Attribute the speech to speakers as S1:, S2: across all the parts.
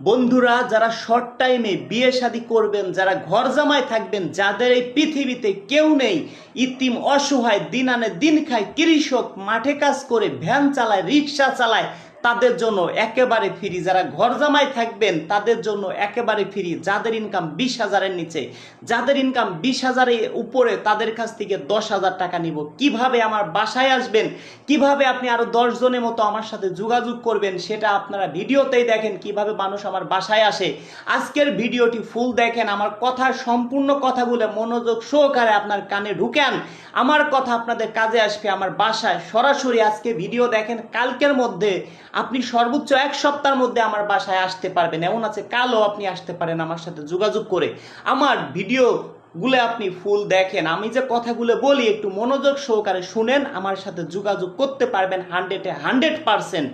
S1: বন্ধুরা, যারা শর্ট টাইমে বিয়ে শাদী করবেন, যারা ঘর জামায় থাকবেন, যাদের এই পৃথিবীতে কেউ নেই, ইতিম অসহায়, দিন আনে দিন খায়, কৃষক মাঠে কাজ করে, ভ্যান চালায়, রিক্সা চালায় তাদের জন্য একেবারে ফ্রি যারা ঘর জামায় থাকবেন, তাদের জন্য একেবারে ফ্রি যাদের ইনকাম বিশ হাজারের নিচে, যাদের ইনকাম বিশ হাজারের উপরে, তাদের কাছ থেকে দশ হাজার টাকা নিব। কীভাবে আমার বাসায় আসবেন? কীভাবে আপনি আরও দশজনের মতো আমার সাথে যোগাযোগ করবেন? সেটা আপনারা ভিডিওতেই দেখেন, কীভাবে মানুষ আমার বাসায় আসে। আজকের ভিডিওটি ফুল দেখেন, আমার কথা, সম্পূর্ণ কথাগুলো মনোযোগ সহকারে আপনার কানে ঢুকেন। আমার কথা আপনাদের কাজে আসবে, আমার বাসায়। সরাসরি আজকে ভিডিও দেখেন, কালকের মধ্যে আপনি সর্বোচ্চ এক সপ্তাহের মধ্যে আমার বাসায় আসতে পারবেন। এমন আছে, কালও আপনি আসতে পারেন আমার সাথে যোগাযোগ করে। আমার ভিডিও গুলো আপনি ফুল দেখেন। আমি যে কথাগুলো বলি, একটু মনোযোগ সহকারে শুনেন, আমার সাথে যোগাযোগ করতে পারবেন হান্ড্রেডে হান্ড্রেড পারসেন্ট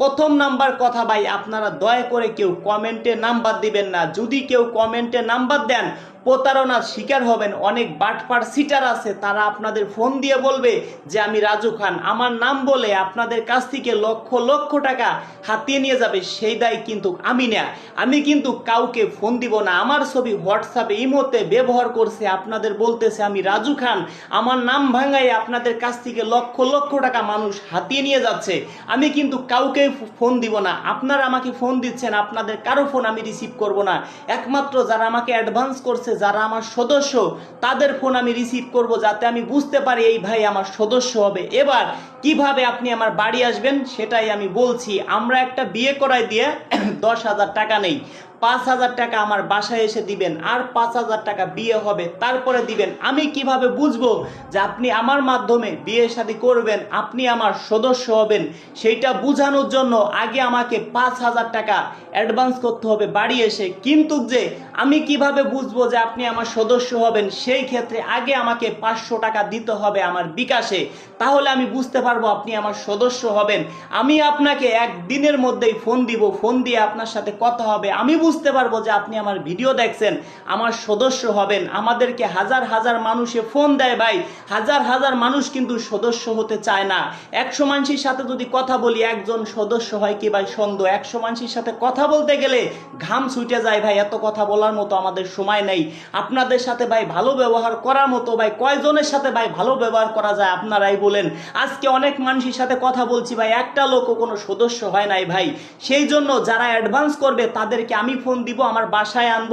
S1: প্রথম নাম্বার কথা ভাই, আপনারা দয়া করে কেউ কমেন্টে নাম্বার দিবেন না। যদি কেউ কমেন্টে নাম্বার দেন প্রতারণার শিকার হবেন, অনেক বাটপার সিটার আছে, তারা আপনাদের ফোন দিয়ে বলবে যে, আমি রাজু খান, আমার নাম বলে আপনাদের কাছ থেকে লক্ষ লক্ষ টাকা হাতিয়ে নিয়ে যাবে, সেই দায় কিন্তু আমি না আমি কিন্তু কাউকে ফোন দিব না। আমার ছবি হোয়াটসঅ্যাপে ইমোতে ব্যবহার করছে, আপনাদের বলতেছে আমি রাজু খান, আমার নাম ভাঙাই আপনাদের কাছ থেকে লক্ষ লক্ষ টাকা মানুষ হাতিয়ে নিয়ে যাচ্ছে। আমি কিন্তু কাউকে ফোন দিব না। আপনারা আমাকে ফোন দিচ্ছেন, আপনাদের কারও ফোন আমি রিসিভ করব না। একমাত্র যারা আমাকে অ্যাডভান্স করছে যারা আমার সদস্য, তাদের ফোন আমি রিসিভ করব যাতে আমি বুঝতে পারি এই ভাই আমার সদস্য হবে। এবার, কীভাবে আপনি আমার বাড়ি আসবেন সেটাই আমি বলছি। আমরা একটা বিয়ে করাই দিয়ে দশ হাজার টাকা নেই। পাঁচ হাজার টাকা আমার বাসায় এসে দিবেন আর পাঁচ হাজার টাকা বিয়ে হবে, তারপরে দিবেন। আমি কীভাবে বুঝব যে আপনি আমার মাধ্যমে বিয়ে শাদী করবেন, আপনি আমার সদস্য হবেন? সেইটা বোঝানোর জন্য আগে আমাকে পাঁচ হাজার টাকা অ্যাডভান্স করতে হবে বাড়ি এসে। কিন্তু যে আমি কীভাবে বুঝব যে আপনি আমার সদস্য হবেন, সেই ক্ষেত্রে আগে আমাকে পাঁচশো টাকা দিতে হবে আমার বিকাশে। তাহলে আমি বুঝতে পারব আপনি আমার সদস্য হবেন। আমি আপনাকে একদিনের মধ্যেই ফোন দিব, ফোন দিয়ে আপনার সাথে কথা হবে। আমি বুঝতে পারব যে আপনি আমার ভিডিও দেখছেন, আমার সদস্য হবেন, আমাদেরকে হাজার হাজার মানুষে ফোন দেয় ভাই, হাজার হাজার মানুষ কিন্তু সদস্য হতে চায় না। একশো মানুষের সাথে যদি কথা বলি, একজন সদস্য হয় কি ভাই সন্দেহ? একশো মানুষের সাথে কথা বলতে গেলে ঘাম ছুটে যায় ভাই, এত কথা বলার মতো আমাদের সময় নেই। আপনাদের সাথে ভাই ভালো ব্যবহার করার মতো ভাই কয়জনের সাথে ভাই ভালো ব্যবহার করা যায় আপনারাই বলেন? আজকে অনেক মানুষের সাথে কথা বলছি ভাই, একটা লোকও কোনো সদস্য হয় নাই ভাই। সেই জন্য যারা অ্যাডভান্স করবে, তাদেরকে আমি ফোন দিব, আমার বাসায় আনব,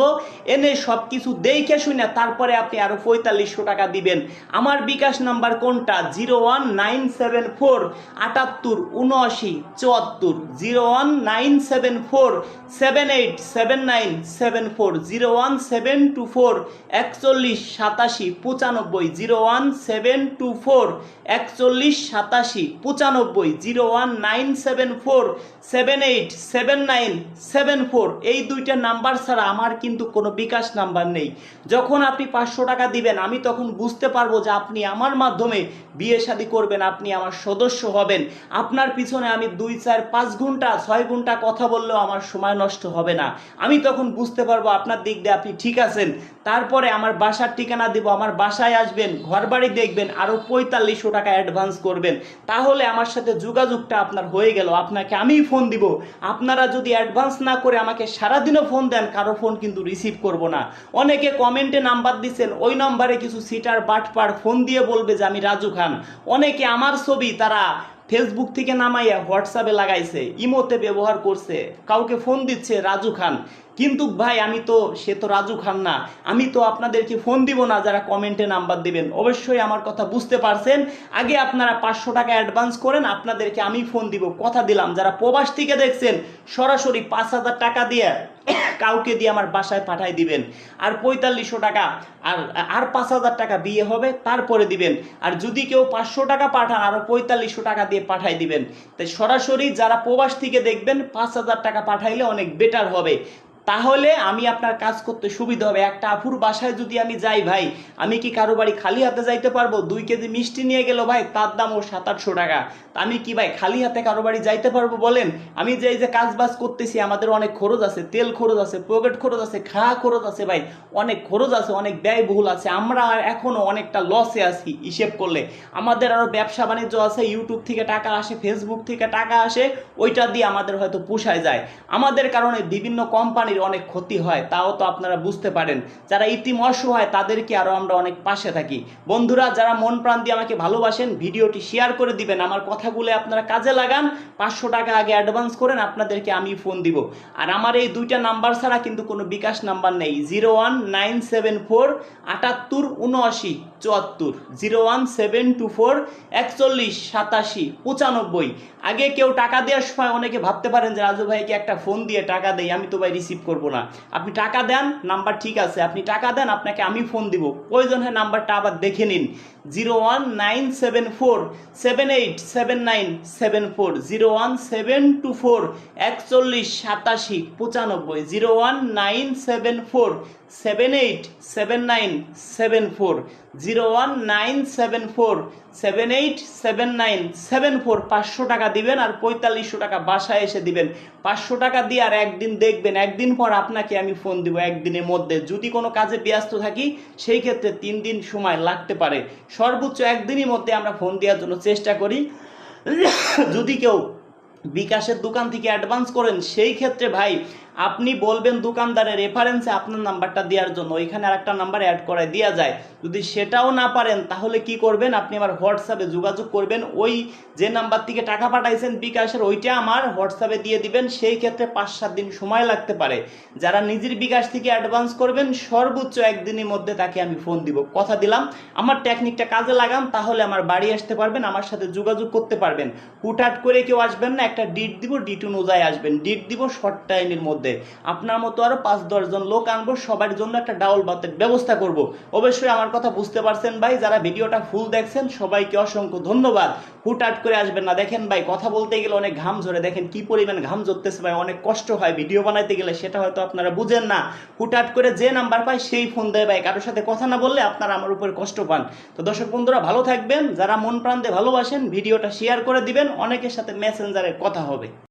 S1: এনে সব কিছু দেখে শুনে তারপরে আপনি আরও পঁয়তাল্লিশশো টাকা দিবেন। আমার বিকাশ নাম্বার কোনটা? Zero one nine seven four, আটাত্তর, উনআশি, চুয়াত্তর। Zero one nine seven four, seven eight seven nine seven four. Zero one seven two four, একচল্লিশ সাতাশি, পঁচানব্বই। Zero one seven two four, একচল্লিশ সাতাশি, পঁচানব্বই। Zero one nine seven four, seven eight seven nine seven four. এই দুইটা number ছাড়া আমার কিন্তু কোনো বিকাশ নাম্বার নেই। যখন আপনি পাঁচশো টাকা দিবেন, আমি তখন বুঝতে পারব যে আপনি আমার মাধ্যমে বিয়ে শাদী করবেন, আপনি আমার সদস্য হবেন। আপনার পিছনে আমি দুই, চার, পাঁচ ঘণ্টা, ছয় ঘণ্টা কথা বললেও আমার সময় নষ্ট হবে না। আমি তখন বুঝতে পারব আপনার দিক দিয়ে আপনি ঠিক আছেন। তারপরে আমার বাসার ঠিকানা দিব, আমার বাসায় আসবেন ঘর বাড়ি দেখবেন আরও পঁয়তাল্লিশশো টাকা অ্যাডভান্স করবেন। তাহলে আমার সাথে যোগাযোগটা আপনার হয়ে গেল। আপনাকে আমি ফোন দিব। আপনারা যদি অ্যাডভান্স না করে আমাকে সারাদিনও ফোন দেন, কারও ফোন কিন্তু রিসিভ করব না। অনেকে কমেন্টে নাম্বার দিচ্ছেন ওই নাম্বারে কিছু সিটার বাটপার ফোন দিয়ে বলবে যে আমি রাজু খান। অনেকে আমার ছবি তারা ফেসবুক থেকে নামাইয়া হোয়াটসঅ্যাপে লাগাইছে ইমোতে ব্যবহার করছে, কাউকে ফোন দিচ্ছে রাজু খান। কিন্তু ভাই, আমি তো, সে তো রাজু খান না। আমি তো আপনাদেরকে ফোন দিব না, যারা কমেন্টে নাম্বার দিবেন। অবশ্যই আমার কথা বুঝতে পারছেন। আগে আপনারা পাঁচশো টাকা অ্যাডভান্স করেন, আপনাদেরকে আমি ফোন দিব। কথা দিলাম, যারা প্রবাস থেকে দেখছেন, সরাসরি পাঁচ হাজার টাকা দিয়ে কাউকে দিয়ে আমার বাসায় পাঠাই দিবেন। আর পঁয়তাল্লিশশো টাকা, আর আর পাঁচ হাজার টাকা বিয়ে হবে, তারপরে দিবেন। আর যদি কেউ পাঁচশো টাকা পাঠান আরও পঁয়তাল্লিশশো টাকা দিয়ে পাঠাই দিবেন। তাই সরাসরি যারা প্রবাস থেকে দেখবেন, পাঁচ হাজার টাকা পাঠাইলে অনেক বেটার হবে। তাহলে আমি আপনার কাজ করতে সুবিধা হবে। একটা আফুর বাসায় যদি আমি যাই ভাই, আমি কি কারও বাড়ি খালি হাতে যাইতে পারব? দুই কেজি মিষ্টি নিয়ে গেল ভাই, তার দাম ও সাত আটশো টাকা আমি কি ভাই খালি হাতে কারও বাড়ি যাইতে পারব বলেন? আমি যে এই যে কাজ বাজ করতেছি, আমাদের অনেক খরচ আছে, তেল খরচ আছে, পকেট খরচ আছে খাওয়া খরচ আছে ভাই, অনেক খরচ আছে, অনেক ব্যয়বহুল আছে। আমরা এখনও অনেকটা লসে আছি হিসেব করলে। আমাদের আরও ব্যবসা বাণিজ্য আছে ইউটিউব থেকে টাকা আসে ফেসবুক থেকে টাকা আসে, ওইটা দিয়ে আমাদের হয়তো পোষায় যায়। আমাদের কারণে বিভিন্ন কোম্পানির অনেক ক্ষতি হয়, তাও তো আপনারা বুঝতে পারেন। যারা ইতিম অসহায়, তাদেরকে আরও আমরা অনেক পাশে থাকি। বন্ধুরা, যারা মন প্রাণ দিয়ে আমাকে ভালোবাসেন, ভিডিওটি শেয়ার করে দিবেন। আমার কথাগুলো আপনারা কাজে লাগান। পাঁচশো টাকা আগে অ্যাডভান্স করেন, আপনাদেরকে আমি ফোন দিব। আর আমার এই দুইটা নাম্বার ছাড়া কিন্তু কোনো বিকাশ নাম্বার নেই। Zero one nine seven four আটাত্তর উনআশি চুয়াত্তর। Zero one seven two four একচল্লিশ সাতাশি পঁচানব্বই। আগে কেউ টাকা দেওয়ার সময় অনেকে ভাবতে পারেন যে রাজু ভাইকে একটা ফোন দিয়ে টাকা দেয় আমি তো ভাই রিসিভ করব না। আপনি টাকা দেন নাম্বার ঠিক আছে। আপনি টাকা দেন, আপনাকে আমি ফোন দিব। প্রয়োজন হয় নাম্বারটা আবার দেখে নিন। Zero one nine seven four seven eight seven nine seven four zero one seven two four একচল্লিশ সাতাশি, পঁচানব্বই zero one nine seven four seven eight seven nine seven four zero one nine seven four seven eight seven nine seven four পাঁচশো টাকা দিবেন আর পঁয়তাল্লিশশো টাকা বাসায় এসে দিবেন। পাঁচশো টাকা দিয়ে আর একদিন দেখবেন, একদিন পর আপনাকে আমি ফোন দিব একদিনের মধ্যে। যদি কোনো কাজে ব্যস্ত থাকি, সেই ক্ষেত্রে তিন দিন সময় লাগতে পারে। সর্বোচ্চ একদিনের মধ্যে আমরা ফোন দেওয়ার জন্য চেষ্টা করি। যদি কেউ বিকাশের দোকান থেকে অ্যাডভান্স করেন, সেই ক্ষেত্রে ভাই আপনি বলবেন দোকানদারের রেফারেন্সে আপনার নাম্বারটা দেওয়ার জন্য, ওইখানে আরেকটা নাম্বার অ্যাড করে দেওয়া যায়। যদি সেটাও না পারেন, তাহলে কি করবেন? আপনি আমার হোয়াটসঅ্যাপে যোগাযোগ করবেন। ওই যে নাম্বার থেকে টাকা পাঠাইছেন বিকাশের, ওইটা আমার হোয়াটসঅ্যাপে দিয়ে দিবেন। সেই ক্ষেত্রে পাঁচ সাত দিন সময় লাগতে পারে। যারা নিজের বিকাশ থেকে অ্যাডভান্স করবেন, সর্বোচ্চ একদিনের মধ্যে তাকে আমি ফোন দিব। কথা দিলাম। আমার টেকনিকটা কাজে লাগান, তাহলে আমার বাড়ি আসতে পারবেন, আমার সাথে যোগাযোগ করতে পারবেন। হুটহাট করে কেউ আসবেন না, একটা ডিট দিব ডিট অনুযায়ী আসবেন। ডিট দিব শর্ট টাইমের মধ্যে। আপনার মতো আরও পাঁচ দশজন লোক আনব, সবার জন্য একটা ডাউল ভাতের ব্যবস্থা করব। অবশ্যই আমার কথা বুঝতে পারছেন ভাই, যারা ভিডিওটা ফুল দেখছেন, সবাইকে অসংখ্য ধন্যবাদ। হুটহাট করে আসবেন না। দেখেন ভাই, কথা বলতে গেলে অনেক ঘাম ঝরে। দেখেন কি পরিমাণ ঘাম ঝরতেছে ভাই, অনেক কষ্ট হয় ভিডিও বানাইতে গেলে, সেটা হয়তো আপনারা বুঝেন না। হুটহাট করে যে নাম্বার পায় সেই ফোন দেয় ভাই। কারোর সাথে কথা না বললে আপনারা আমার উপরে কষ্ট পান। তো দর্শক বন্ধুরা, ভালো থাকবেন। যারা মন দিয়ে ভালোবাসেন, ভিডিওটা শেয়ার করে দিবেন। অনেকের সাথে মেসেঞ্জারে কথা হবে।